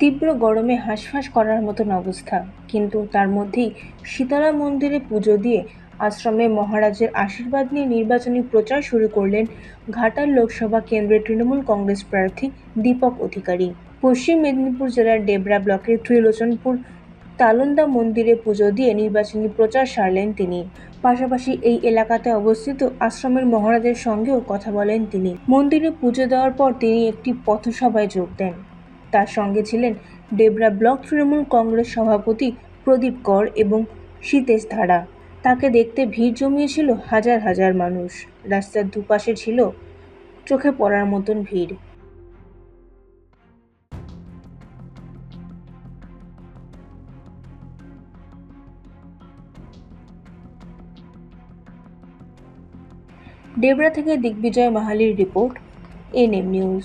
তীব্র গরমে হাঁসফাঁস করার মতন অবস্থা। কিন্তু তার মধ্যেই শীতলা মন্দিরে পুজো দিয়ে আশ্রমে মহারাজের আশীর্বাদ নিয়ে নির্বাচনী প্রচার শুরু করলেন ঘাটাল লোকসভা কেন্দ্রের তৃণমূল কংগ্রেস প্রার্থী দীপক অধিকারী। পশ্চিম মেদিনীপুর জেলার ডেবরা ব্লকের ত্রিলোচনপুর তালন্দা মন্দিরে পুজো দিয়ে নির্বাচনী প্রচার সারলেন তিনি। পাশাপাশি এই এলাকাতে অবস্থিত আশ্রমের মহারাজের সঙ্গেও কথা বলেন তিনি। মন্দিরে পুজো দেওয়ার পর তিনি একটি পথসভায় যোগ দেন। তার সঙ্গে ছিলেন ডেবরা ব্লক তৃণমূল কংগ্রেস সভাপতি প্রদীপ কর এবং সীতেশ ধারা। তাকে দেখতে ভিড় জমিয়েছিল হাজার হাজার মানুষ। রাস্তার দুপাশে ছিল চোখে পড়ার মতন ভিড়। ডেবরা থেকে দিগ্বিজয় মাহালির রিপোর্ট, এনএম নিউজ।